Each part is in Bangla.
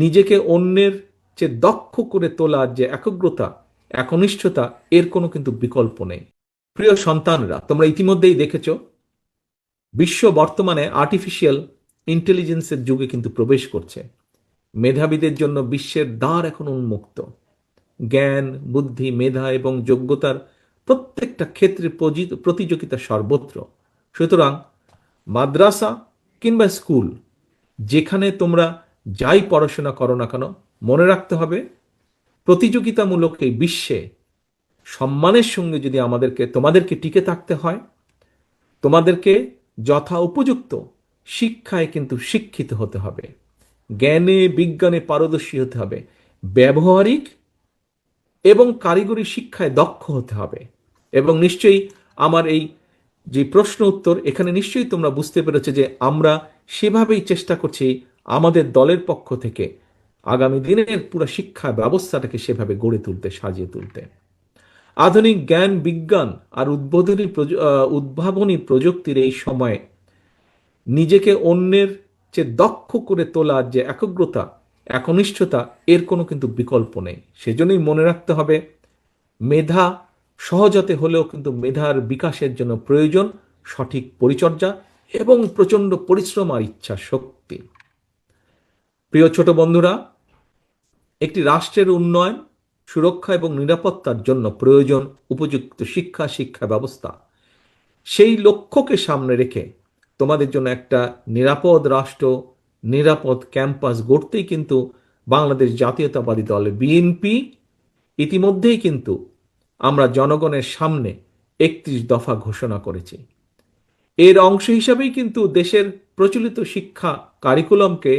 নিজেকে অন্যের চেয়ে দক্ষ করে তোলার যে একগ্রতা, একনিষ্ঠতা, এর কোনো কিন্তু বিকল্প নেই। প্রিয় সন্তানরা, তোমরা ইতিমধ্যেই দেখেছ, বিশ্ব বর্তমানে আর্টিফিশিয়াল ইন্টেলিজেন্সের যুগে কিন্তু প্রবেশ করছে। মেধাবীদের জন্য বিশ্বের দ্বার এখন উন্মুক্ত। জ্ঞান, বুদ্ধি, মেধা এবং যোগ্যতার প্রত্যেকটা ক্ষেত্রে প্রতিযোগিতা সর্বত্র। সুতরাং মাদ্রাসা কিংবা স্কুল, যেখানে তোমরা যাই পড়াশোনা করো না কেন, মনে রাখতে হবে প্রতিযোগিতামূলক এই বিশ্বে সম্মানের সঙ্গে যদি আমাদেরকে, তোমাদেরকে টিকে থাকতে হয়, তোমাদেরকে যথা উপযুক্ত শিক্ষায় কিন্তু শিক্ষিত হতে হবে, জ্ঞানে, বিজ্ঞানে পারদর্শী হতে হবে, ব্যবহারিক এবং কারিগরি শিক্ষায় দক্ষ হতে হবে। এবং নিশ্চয়ই আমার এই যে প্রশ্ন উত্তর, এখানে নিশ্চয়ই তোমরা বুঝতে পেরেছ যে আমরা সেভাবেই চেষ্টা করছি আমাদের দলের পক্ষ থেকে আগামী দিনের পুরো শিক্ষা ব্যবস্থাটাকে সেভাবে গড়ে তুলতে, সাজিয়ে তুলতে। আধুনিক জ্ঞান, বিজ্ঞান আর উদ্বোধনী উদ্ভাবনী প্রযুক্তির এই সময়ে নিজেকে অন্যের চেয়ে দক্ষ করে তোলার যে একগ্রতা, একনিষ্ঠতা, এর কোনো কিন্তু বিকল্প নেই। সেজন্যই মনে রাখতে হবে, মেধা সহজতে হলেও কিন্তু মেধার বিকাশের জন্য প্রয়োজন সঠিক পরিচর্যা এবং প্রচণ্ড পরিশ্রম আর ইচ্ছা শক্তি। প্রিয় ছোট বন্ধুরা, একটি রাষ্ট্রের উন্নয়ন, সুরক্ষা এবং নিরাপত্তার জন্য প্রয়োজন উপযুক্ত শিক্ষা শিক্ষা ব্যবস্থা। সেই লক্ষ্যকে সামনে রেখে তোমাদের জন্য একটা নিরাপদ রাষ্ট্র, নিরাপদ ক্যাম্পাস গড়তেই কিন্তু বাংলাদেশ জাতীয়তাবাদী দল বিএনপি ইতিমধ্যেই কিন্তু আমরা জনগণের সামনে একত্রিশ দফা ঘোষণা করেছি। এর অংশ হিসাবেই কিন্তু দেশের প্রচলিত শিক্ষা কারিকুলামকে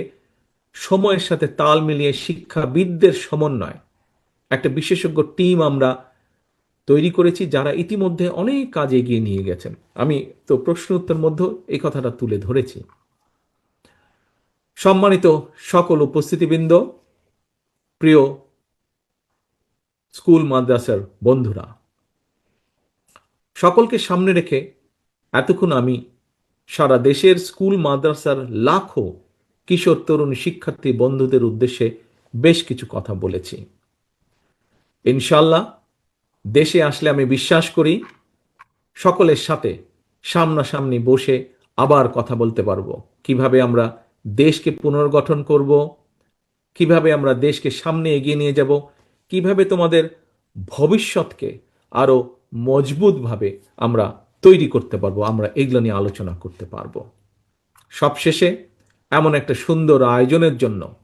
সময়ের সাথে তাল মিলিয়ে শিক্ষাবিদদের সমন্বয়। একটা বিশেষজ্ঞ টিম আমরা তৈরি করেছি যারা ইতিমধ্যে অনেক কাজ এগিয়ে নিয়ে গেছেন। আমি তো প্রশ্ন উত্তর মধ্যে এই কথাটা তুলে ধরেছি। সম্মানিত সকল উপস্থিতিবৃন্দ, প্রিয় স্কুল মাদ্রাসার বন্ধুরা, সকলকে সামনে রেখে এতক্ষণ আমি সারা দেশের স্কুল মাদ্রাসার লাখো কিশোর, তরুণ শিক্ষার্থী বন্ধুদের উদ্দেশ্যে বেশ কিছু কথা বলেছি। ইনশাল্লাহ দেশে আসলে আমি বিশ্বাস করি সকলের সাথে সামনাসামনি বসে আবার কথা বলতে পারব। কীভাবে আমরা দেশকে পুনর্গঠন করব? কীভাবে আমরা দেশকে সামনে এগিয়ে নিয়ে যাব? কীভাবে তোমাদের ভবিষ্যৎকে আরও মজবুতভাবে আমরা তৈরি করতে পারব? আমরা এগুলো নিয়ে আলোচনা করতে পারব। সবশেষে এমন একটা সুন্দর আয়োজনের জন্য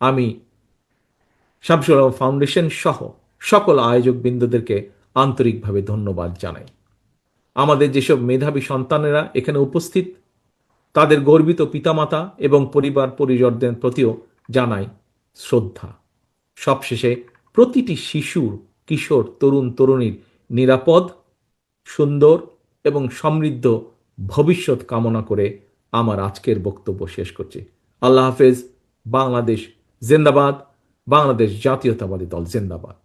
আমি শামসুল ফাউন্ডেশন সহ সকল আয়োজক বিন্দুদেরকে আন্তরিকভাবে ধন্যবাদ জানাই। আমাদের যেসব মেধাবী সন্তানেরা এখানে উপস্থিত, তাদের গর্বিত পিতামাতা এবং পরিবার পরিজনদের প্রতিও জানাই শ্রদ্ধা। সবশেষে প্রতিটি শিশুর, কিশোর, তরুণ, তরুণীর নিরাপদ, সুন্দর এবং সমৃদ্ধ ভবিষ্যৎ কামনা করে আমার আজকের বক্তব্য শেষ করছি। আল্লাহ হাফেজ বাংলাদেশ জিন্দাবাদ বাংলাদেশ জাতীয়তাবাদী দল জিন্দাবাদ।